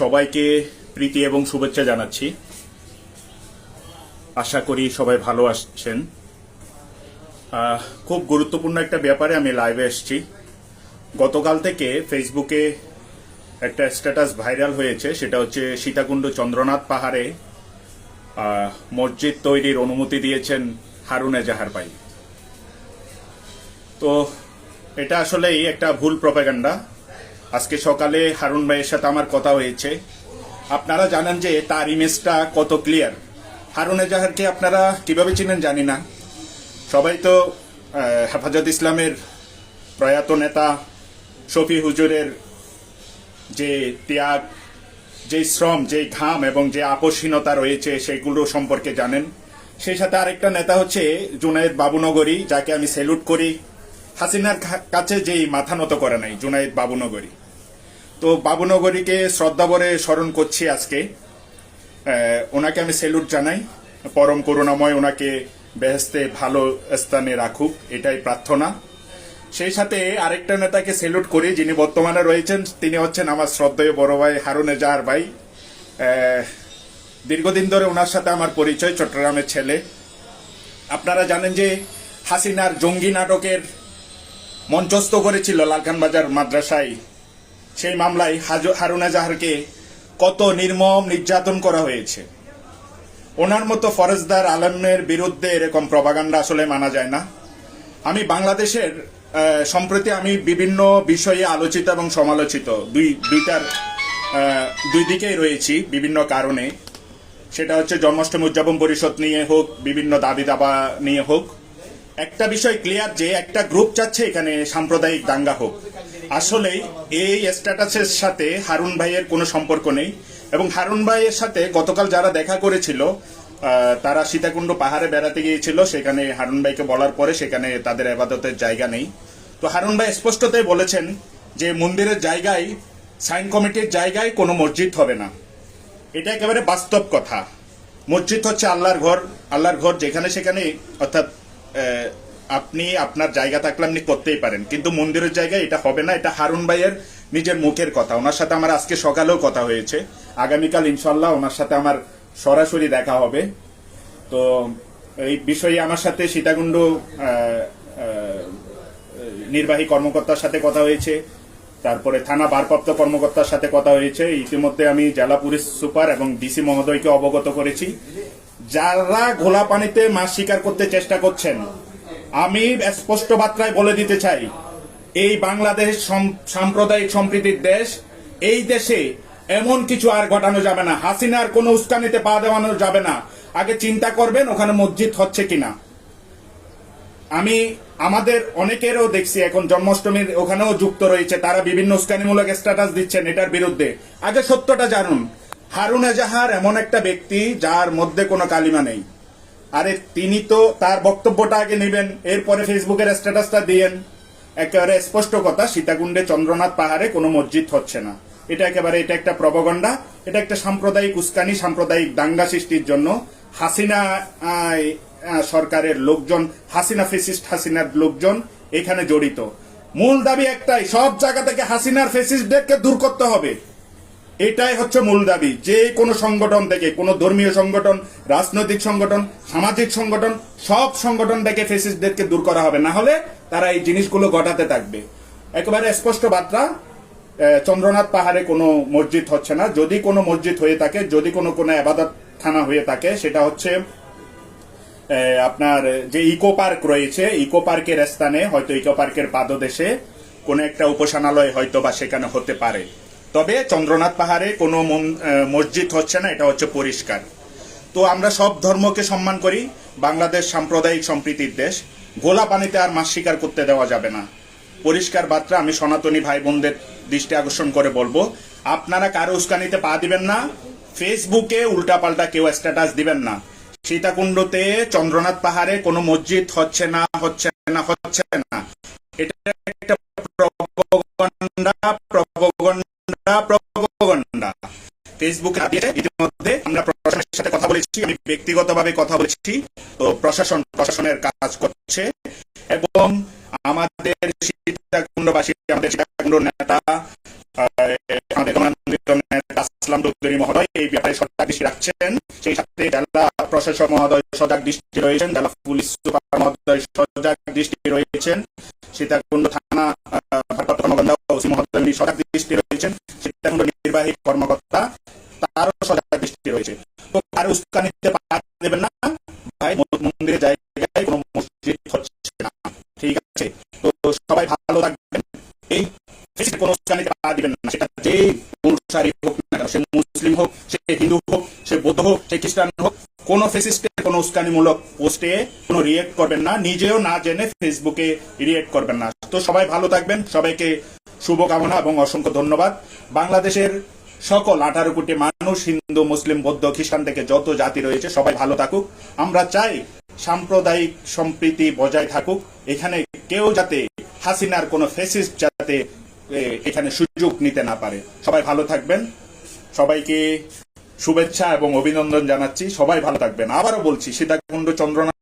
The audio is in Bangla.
সবাইকে প্রীতি এবং শুভেচ্ছা জানাচ্ছি। আশা করি সবাই ভালো আসছেন খুব গুরুত্বপূর্ণ একটা ব্যাপারে আমি লাইভে এসেছি। গতকাল থেকে ফেসবুকে একটা স্ট্যাটাস ভাইরাল হয়েছে, সেটা হচ্ছে সীতাকুণ্ড চন্দ্রনাথ পাহাড়ে মসজিদ তৈরির অনুমতি দিয়েছেন হারুন এজাহার ভাই। তো এটা আসলেই একটা ভুল প্রপাগান্ডা আজকে সকালে হারুন ভাইয়ের সাথে আমার কথা হয়েছে। আপনারা জানেন যে তার ইমেজটা কত ক্লিয়ার হারুন এজাহারকে আপনারা কীভাবে চিনেন জানি না। সবাই তো হেফাজত ইসলামের প্রয়াত নেতা, শফি হুজুরের যে ত্যাগ, যে শ্রম, যে ঘাম এবং যে আপসহীনতা রয়েছে সেগুলো সম্পর্কে জানেন। সেই সাথে আরেকটা নেতা হচ্ছে জুনায়েদ বাবুনগরী, যাকে আমি স্যালুট করি। হাসিনার কাছে যেই মাথা নত করে নাই, জুনায়েদ বাবুনগরী। তো বাবুনগরীকে শ্রদ্ধাভরে স্মরণ করছি আজকে। ওনাকে আমি স্যালুট জানাই। পরম করুণাময় ওনাকে বেহেস্তে ভালো স্থানে রাখুক, এটাই প্রার্থনা। সেই সাথে আরেকটা নেতাকে স্যালুট করি, যিনি বর্তমানে রয়েছেন, তিনি হচ্ছেন আমার শ্রদ্ধেয় বড় ভাই হারুন এজাহার ভাই। দীর্ঘদিন ধরে ওনার সাথে আমার পরিচয়, চট্টগ্রামের ছেলে। আপনারা জানেন যে হাসিনার জঙ্গি নাটকের মঞ্চস্থ করেছিল লালখান বাজার মাদ্রাসায়। সেই মামলায় হারুন এজাহারকে কত নির্মম নির্যাতন করা হয়েছে। ওনার মতো ফরেজদার আলমের বিরুদ্ধে এরকম প্রবাগান্ডা আসলে মানা যায় না। আমি বাংলাদেশের সম্প্রতি আমি বিভিন্ন বিষয়ে আলোচিত এবং সমালোচিত দুই, দুইটার দুই দিকেই রয়েছি বিভিন্ন কারণে। সেটা হচ্ছে জন্মাষ্টমী উদযাপন পরিষদ নিয়ে হোক, বিভিন্ন দাবি দাবা নিয়ে হোক। একটা বিষয় ক্লিয়ার যে একটা গ্রুপ চাচ্ছে এখানে সাম্প্রদায়িক দাঙ্গা হোক। আসলেই এই স্ট্যাটাসের সাথে হারুন ভাইয়ের কোনো সম্পর্ক নেই। এবং হারুন ভাইয়ের সাথে গতকাল যারা দেখা করেছিল তারা সীতাকুণ্ড পাহাড়ে বেড়াতে গিয়েছিল। সেখানে হারুন ভাইকে বলার পরে সেখানে তাদের আবাদতের জায়গা নেই। তো হারুন ভাই স্পষ্টতই বলেছেন যে মন্দিরের জায়গায় সাইন কমিটির জায়গায় কোনো মসজিদ হবে না। এটা একেবারে বাস্তব কথা। মসজিদ হচ্ছে আল্লাহর ঘর। আল্লাহর ঘর যেখানে সেখানে, অর্থাৎ আপনি আপনার জায়গা থাকলে আপনি করতেই পারেন। কিন্তু মন্দিরের জায়গায় এটা হবে না, এটা হারুন ভাইয়ের নিজের মুখের কথা। ওনার সাথে আমার আজকে সকালেও কথা হয়েছে। আগামীকাল ইনশাল্লাহ ওনার সাথে আমার সরাসরি দেখা হবে। তো এই বিষয়ে আমার সাথে সীতাকুণ্ড নির্বাহী কর্মকর্তার সাথে কথা হয়েছে। তারপরে থানা ভারপ্রাপ্ত কর্মকর্তার সাথে কথা হয়েছে। ইতিমধ্যে আমি জেলা পুলিশ সুপার এবং ডিসি মহোদয়কে অবগত করেছি। যারা ঘোলা পানিতে মাছ শিকার করতে চেষ্টা করছেন আমি স্পষ্ট বার্তায় বলে দিতে চাই, এই বাংলাদেশ সাম্প্রদায়িক সম্প্রীতির দেশ, এই দেশে এমন কিছু আর ঘটানো যাবে না। হাসিনার কোনো উস্কানিতে পা দেওয়ানো যাবে না। আগে চিন্তা করবেন ওখানে মসজিদ হচ্ছে কিনা। আমি আমাদের অনেকেরও দেখছি, এখন জন্মাষ্টমীর ওখানেও যুক্ত রয়েছে, তারা বিভিন্ন উস্কানিমূলক স্ট্যাটাস দিচ্ছেন এটার বিরুদ্ধে। আগে সত্যটা জানুন। হারুন এজাহার এমন একটা ব্যক্তি যার মধ্যে কোনো কালিমা নেই। আরে তিনি তো তার বক্তব্যটা আগে নেবেন, এরপরে ফেসবুকের স্ট্যাটাসটা দিয়েন। একেবারে স্পষ্ট কথা, সীতাকুণ্ডে চন্দ্রনাথ পাহাড়ে কোনো মসজিদ হচ্ছে না। এটা একেবারে, এটা একটা প্রবগণ্ডা, এটা একটা সাম্প্রদায়িক উস্কানি, সাম্প্রদায়িক দাঙ্গা সৃষ্টির জন্য। হাসিনা সরকারের লোকজন, হাসিনা ফেসিস্ট, হাসিনার লোকজন এখানে জড়িত। মূল দাবি একটাই, সব জায়গা থেকে হাসিনার ফেসিস্টদেরকে দূর করতে হবে। এটাই হচ্ছে মূল দাবি। যে কোনো সংগঠন থেকে, কোনো ধর্মীয় সংগঠন, রাজনৈতিক সংগঠন, সামাজিক সংগঠন, সব সংগঠন থেকে ফেসিসদেরকে দূর করা হবে। না হলে তারা এই জিনিসগুলো ঘটাতে থাকবে। একেবারে স্পষ্ট বার্তা চন্দ্রনাথ পাহাড়ে কোনো মসজিদ হচ্ছে না। যদি কোনো মসজিদ হয়ে থাকে, যদি কোনো কোনো আবাদত খানা হয়ে থাকে, সেটা হচ্ছে আপনার যে ইকো পার্ক রয়েছে, ইকো পার্কের স্থানে, হয়তো ইকো পার্কের পাদদেশে কোন একটা উপাসনালয় হয়তো বা সেখানে হতে পারে। তবে চন্দ্রনাথ পাহাড়ে কোনো মসজিদ হচ্ছে না, এটা হচ্ছে পরিষ্কার। তো আমরা সব ধর্মকে সম্মান করি, বাংলাদেশ সাম্প্রদায়িক সম্প্রীতির দেশ। গোলা পানিতে আর মাছ শিকার করতে দেওয়া যাবে না। পরিষ্কার বার্তা আমি সনাতনী ভাই বোনদের দৃষ্টি আকর্ষণ করে বলব, আপনারা কারও উস্কানিতে পা দিবেন না, ফেসবুকে উল্টাপাল্টা কেউ স্ট্যাটাস দিবেন না। সীতাকুণ্ডতে চন্দ্রনাথ পাহাড়ে কোনো মসজিদ হচ্ছে না হচ্ছে না হচ্ছে না। এটা একটা প্রপগন্ডা প্রপগন্ডা প্রপগন্ডা ফেসবুকে দিয়ে ইতিমধ্যে আমরা প্রশাসনের সাথে কথা বলেছি, আমি ব্যক্তিগতভাবে কথা বলেছি। তো প্রশাসন, প্রশাসনের কাজ করছে। এবং আমাদের সীতাকুণ্ডবাসী আমাদের সীতাকুণ্ড নেতা এই ব্যাপারে দৃষ্টি রাখছেন। সেই প্রশাসক দৃষ্টি রয়েছেন থানা সজাগ দৃষ্টি নির্বাহী কর্মকর্তা, তারও সজাগ দৃষ্টি রয়েছে। তো আর উস্কানিতে পা দেবেন না। ভাই মন্দিরের জায়গায় কোনো মসজিদ হচ্ছে না। ঠিক আছে? তো সবাই ভালো থাকবেন। এই কোনো পা দিবেন না। সেটা হোক না সে মুসলিম হোক, সে হিন্দু হোক, সে বৌদ্ধ হোক, সে খ্রিস্টান হোক, কোন ফেসিস্টের কোন উস্কানিমূলক পোস্টে কোনো রিয়েক্ট করবেন না। নিজেও না জেনে ফেসবুকে রিয়েক্ট করবেন না। তো সবাই ভালো থাকবেন। সবাইকে শুভকামনা এবং অসংখ্য ধন্যবাদ। বাংলাদেশের সকল আঠারো কোটি মানুষ, হিন্দু, মুসলিম, বৌদ্ধ, খ্রিস্টান থেকে যত জাতি রয়েছে, সবাই ভালো থাকুক। আমরা চাই সাম্প্রদায়িক সম্প্রীতি বজায় থাকুক। এখানে কেউ যাতে হাসিনার কোনো ফেসিস্ট যাতে এখানে সুযোগ নিতে না পারে। সবাই ভালো থাকবেন। সবাইকে শুভেচ্ছা এবং অভিনন্দন জানাচ্ছি। সবাই ভালো থাকবেন। আবারও বলছি, সীতাকুণ্ড চন্দ্রনাথ